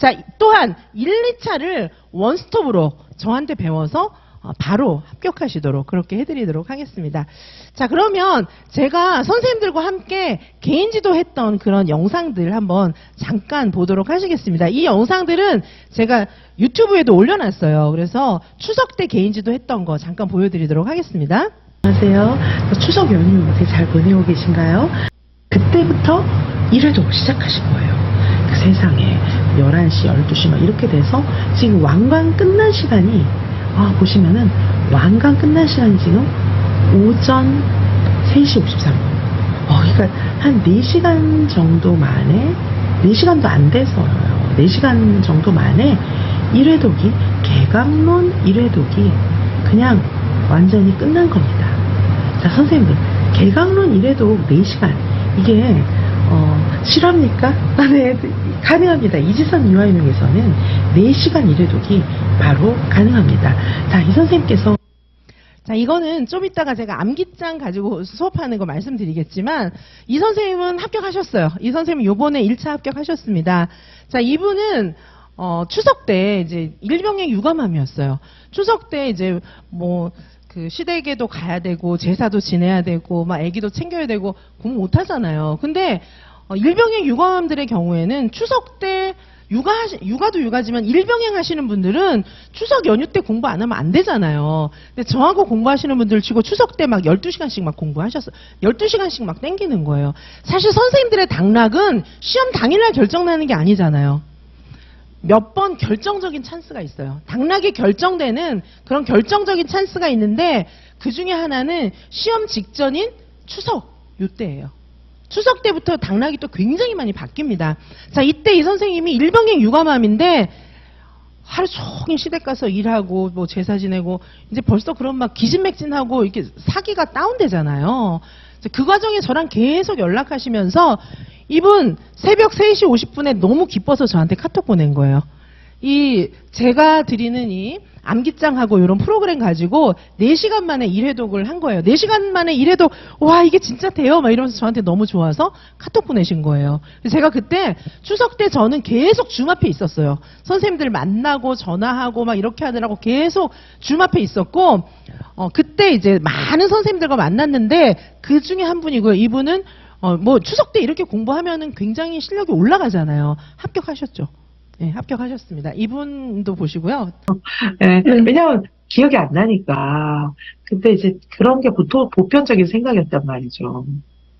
자, 또한 1, 2차를 원스톱으로 저한테 배워서 어, 바로 합격하시도록 그렇게 해드리도록 하겠습니다. 자, 그러면 제가 선생님들과 함께 개인 지도했던 그런 영상들 한번 잠깐 보도록 하시겠습니다. 이 영상들은 제가 유튜브에도 올려놨어요. 그래서 추석 때 개인 지도했던 거 잠깐 보여드리도록 하겠습니다. 안녕하세요. 추석 연휴 어떻게 잘 보내고 계신가요? 그때부터 일회도 시작하신 거예요. 그 세상에 11시, 12시 막 이렇게 돼서 지금 왕관 끝난 시간이 아 보시면은 왕관 끝난 시간이 지금 오전 3시 53분. 어, 그러니까 한 4시간 정도 만에 4시간도 안 돼서요. 4시간 정도 만에 1회독이 개강론 1회독이 그냥 완전히 끝난 겁니다. 자, 선생님들, 개강론 1회독 4시간 이게 어, 실합니까? 아, 네, 가능합니다. 이지선 유아인용에서는 4시간 1회독이 바로 가능합니다. 자, 이 선생님께서 자, 이거는 좀 이따가 제가 암기장 가지고 수업하는 거 말씀드리겠지만, 이 선생님은 합격하셨어요. 이 선생님은 요번에 1차 합격하셨습니다. 자, 이분은, 어, 추석 때 이제 일병의 유감함이었어요. 추석 때 이제 뭐, 그 시댁에도 가야 되고, 제사도 지내야 되고, 막 애기도 챙겨야 되고, 공부 못 하잖아요. 근데, 어, 일병의 유감함들의 경우에는 추석 때 육아, 육아도 육아지만 일병행 하시는 분들은 추석 연휴 때 공부 안 하면 안 되잖아요. 근데 저하고 공부하시는 분들 치고 추석 때 막 12시간씩 막 공부하셨어. 12시간씩 막 땡기는 거예요. 사실 선생님들의 당락은 시험 당일날 결정나는 게 아니잖아요. 몇 번 결정적인 찬스가 있어요. 당락이 결정되는 그런 결정적인 찬스가 있는데 그 중에 하나는 시험 직전인 추석 요때예요. 추석 때부터 당락이 또 굉장히 많이 바뀝니다. 자, 이때 이 선생님이 일병행 육아맘인데 하루 종일 시댁 가서 일하고 뭐 제사 지내고 이제 벌써 그런 막 기진맥진하고 이렇게 사기가 다운되잖아요. 그 과정에 저랑 계속 연락하시면서 이분 새벽 3시 50분에 너무 기뻐서 저한테 카톡 보낸 거예요. 이 제가 드리는 이 암기장하고 이런 프로그램 가지고 4시간 만에 1회독을 한 거예요. 4시간 만에 1회독 와 이게 진짜 돼요 막 이러면서 저한테 너무 좋아서 카톡 보내신 거예요. 제가 그때 추석 때 저는 계속 줌 앞에 있었어요. 선생님들 만나고 전화하고 막 이렇게 하느라고 계속 줌 앞에 있었고 어 그때 이제 많은 선생님들과 만났는데 그 중에 한 분이고요. 이분은 어 뭐 추석 때 이렇게 공부하면은 굉장히 실력이 올라가잖아요. 합격하셨죠. 네, 합격하셨습니다. 이분도 보시고요. 예, 왜냐면 기억이 안 나니까. 근데 이제 그런 게 보통 보편적인 생각이었단 말이죠.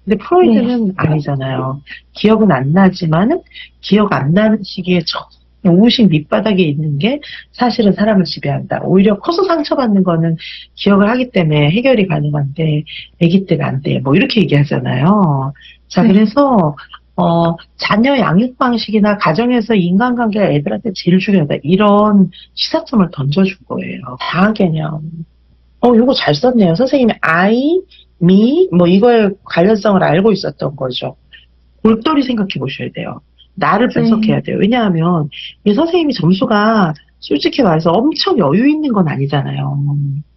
근데 프로이드는 아니잖아요. 기억은 안 나지만은 기억 안 나는 시기에 저 우식 밑바닥에 있는 게 사실은 사람을 지배한다. 오히려 커서 상처받는 거는 기억을 하기 때문에 해결이 가능한데 아기 때가 안 돼. 뭐 이렇게 얘기하잖아요. 자, 네. 그래서 어, 자녀 양육 방식이나 가정에서 인간관계가 애들한테 제일 중요하다. 이런 시사점을 던져준 거예요. 다음 개념. 어, 이거 잘 썼네요. 선생님이 I, me, 뭐 이거의 관련성을 알고 있었던 거죠. 골똘히 생각해 보셔야 돼요. 나를 분석해야 돼요. 왜냐하면 이 선생님이 점수가 솔직히 말해서 엄청 여유 있는 건 아니잖아요.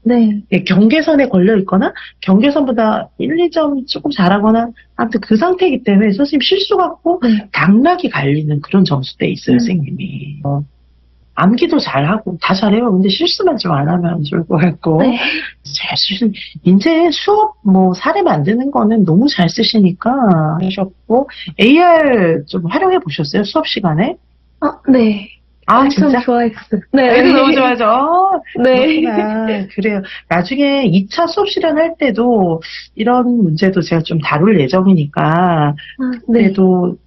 네. 예, 경계선에 걸려 있거나 경계선보다 1, 2점 조금 잘하거나 아무튼 그 상태이기 때문에 선생님 실수 같고 네. 당락이 갈리는 그런 점수대에 있어요, 음. 선생님이. 어, 암기도 잘하고 다 잘해요. 근데 실수만 좀 안 하면 좋을 것 같고. 네. 잘 쓰신, 이제 수업 뭐 사례 만드는 거는 너무 잘 쓰시니까 하셨고, AR 좀 활용해 보셨어요? 수업 시간에? 아, 네. 아, 엄청 진짜? 좋아했어요. 애들 너무 좋아하죠. 어, 네. 그렇구나. 그래요. 나중에 2차 수업 실현할 때도 이런 문제도 제가 좀 다룰 예정이니까, 아, 네. 그래도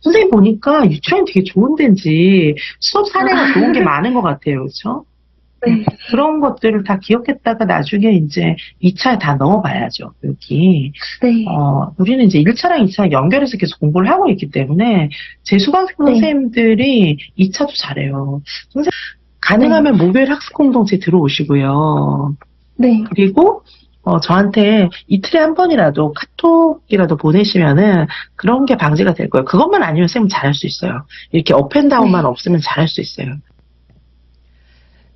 선생님 보니까 유치원 되게 좋은 데인지 수업 사례가 좋은 게 많은 것 같아요. 그렇죠? 네. 그런 것들을 다 기억했다가 나중에 이제 2차에 다 넣어봐야죠. 여기. 네. 어, 우리는 이제 1차랑 2차 연결해서 계속 공부를 하고 있기 때문에 제 수강생 네. 선생님들이 2차도 잘해요. 선생님, 가능하면 목요일 학습 공동체 들어오시고요. 네. 그리고 어, 저한테 이틀에 한 번이라도 카톡이라도 보내시면은 그런 게 방지가 될 거예요. 그것만 아니면 쌤은 잘할 수 있어요. 이렇게 업앤다운만 네. 없으면 잘할 수 있어요.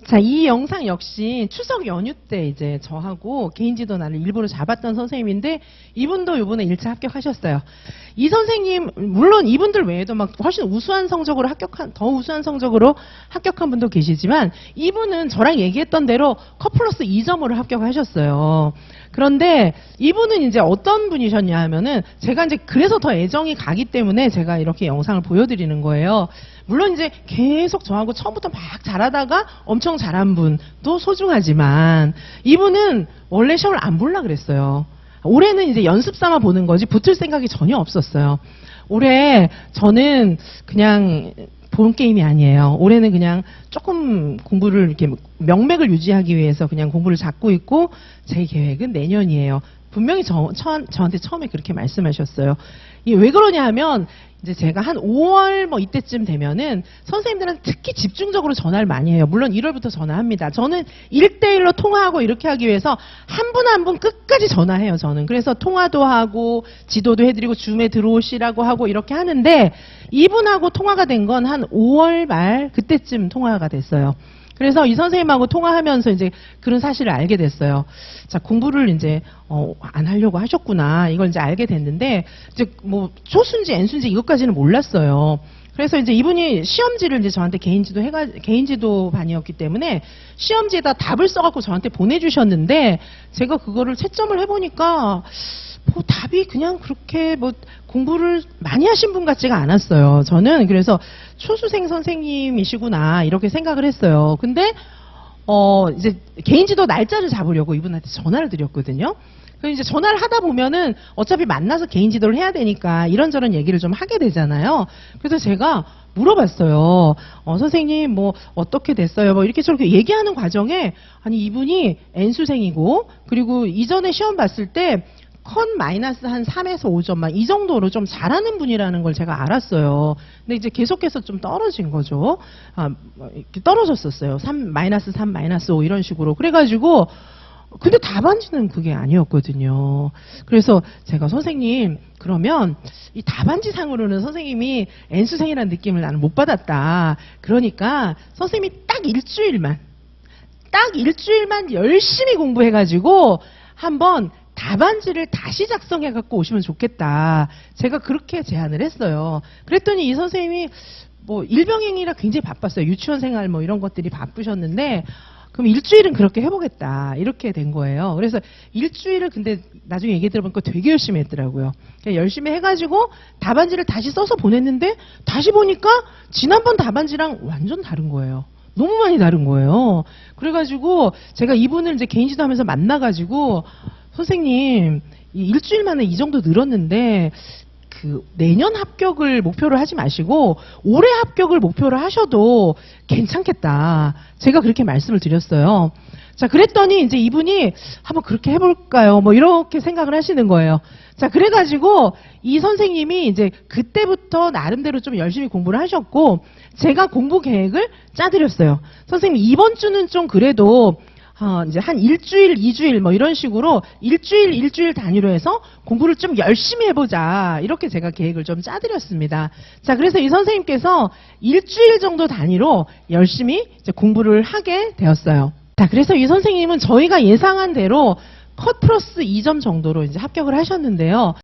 자, 이 영상 역시 추석 연휴 때 이제 저하고 개인 지도 날을 일부러 잡았던 선생님인데 이분도 이번에 1차 합격하셨어요. 이 선생님, 물론 이분들 외에도 막 훨씬 우수한 성적으로 합격한, 더 우수한 성적으로 합격한 분도 계시지만 이분은 저랑 얘기했던 대로 커플러스 2점으로 합격하셨어요. 그런데 이분은 이제 어떤 분이셨냐 하면은 제가 이제 그래서 더 애정이 가기 때문에 제가 이렇게 영상을 보여드리는 거예요. 물론 이제 계속 저하고 처음부터 막 잘하다가 엄청 잘한 분도 소중하지만 이분은 원래 시험을 안 볼라 그랬어요. 올해는 이제 연습 삼아 보는 거지 붙을 생각이 전혀 없었어요. 올해 저는 그냥 본 게임이 아니에요. 올해는 그냥 조금 공부를 이렇게 명맥을 유지하기 위해서 그냥 공부를 잡고 있고 제 계획은 내년이에요. 분명히 저, 저, 저한테 처음에 그렇게 말씀하셨어요. 이게 왜 그러냐 하면 이제 제가 한 5월 뭐 이때쯤 되면은 선생님들한테 특히 집중적으로 전화를 많이 해요. 물론 1월부터 전화합니다. 저는 1대1로 통화하고 이렇게 하기 위해서 한 분 한분 끝까지 전화해요, 저는. 그래서 통화도 하고 지도도 해드리고 줌에 들어오시라고 하고 이렇게 하는데 이분하고 통화가 된 건 한 5월 말 그때쯤 통화가 됐어요. 그래서 이 선생님하고 통화하면서 이제 그런 사실을 알게 됐어요. 자, 공부를 이제, 어, 안 하려고 하셨구나. 이걸 이제 알게 됐는데, 이제 뭐, 초순지, N순지 이것까지는 몰랐어요. 그래서 이제 이분이 시험지를 이제 저한테 개인지도 해가, 개인지도 반이었기 때문에 시험지에다 답을 써갖고 저한테 보내주셨는데, 제가 그거를 채점을 해보니까, 뭐 답이 그냥 그렇게 뭐 공부를 많이 하신 분 같지가 않았어요. 저는 그래서 초수생 선생님이시구나 이렇게 생각을 했어요. 근데 어 이제 개인 지도 날짜를 잡으려고 이분한테 전화를 드렸거든요. 그래서 이제 전화를 하다 보면은 어차피 만나서 개인 지도를 해야 되니까 이런저런 얘기를 좀 하게 되잖아요. 그래서 제가 물어봤어요. 어, 선생님, 뭐, 어떻게 됐어요? 뭐, 이렇게 저렇게 얘기하는 과정에, 아니, 이분이 N수생이고, 그리고 이전에 시험 봤을 때, 컨 마이너스 한 3에서 5점만 이 정도로 좀 잘하는 분이라는 걸 제가 알았어요. 근데 이제 계속해서 좀 떨어진 거죠. 아, 뭐 떨어졌었어요. 3 마이너스 3 마이너스 5 이런 식으로. 그래가지고 근데 답안지는 그게 아니었거든요. 그래서 제가 선생님 그러면 이 답안지 상으로는 선생님이 N수생이라는 느낌을 나는 못 받았다. 그러니까 선생님이 딱 일주일만 딱 일주일만 열심히 공부해가지고 한번 답안지를 다시 작성해 갖고 오시면 좋겠다. 제가 그렇게 제안을 했어요. 그랬더니 이 선생님이 뭐 일병행이라 굉장히 바빴어요. 유치원 생활 뭐 이런 것들이 바쁘셨는데 그럼 일주일은 그렇게 해보겠다. 이렇게 된 거예요. 그래서 일주일을 근데 나중에 얘기 들어보니까 되게 열심히 했더라고요. 열심히 해가지고 답안지를 다시 써서 보냈는데 다시 보니까 지난번 답안지랑 완전 다른 거예요. 너무 많이 다른 거예요. 그래가지고 제가 이분을 이제 개인지도 하면서 만나가지고 선생님 이 일주일 만에 이 정도 늘었는데 그 내년 합격을 목표로 하지 마시고 올해 합격을 목표로 하셔도 괜찮겠다. 제가 그렇게 말씀을 드렸어요. 자, 그랬더니 이제 이분이 한번 그렇게 해볼까요? 뭐 이렇게 생각을 하시는 거예요. 자, 그래가지고 이 선생님이 이제 그때부터 나름대로 좀 열심히 공부를 하셨고 제가 공부 계획을 짜드렸어요. 선생님 이번 주는 좀 그래도 어, 이제 한 일주일, 이주일 뭐 이런 식으로 일주일, 일주일 단위로 해서 공부를 좀 열심히 해보자. 이렇게 제가 계획을 좀 짜드렸습니다. 자, 그래서 이 선생님께서 일주일 정도 단위로 열심히 이제 공부를 하게 되었어요. 자, 그래서 이 선생님은 저희가 예상한 대로 컷 플러스 2점 정도로 이제 합격을 하셨는데요.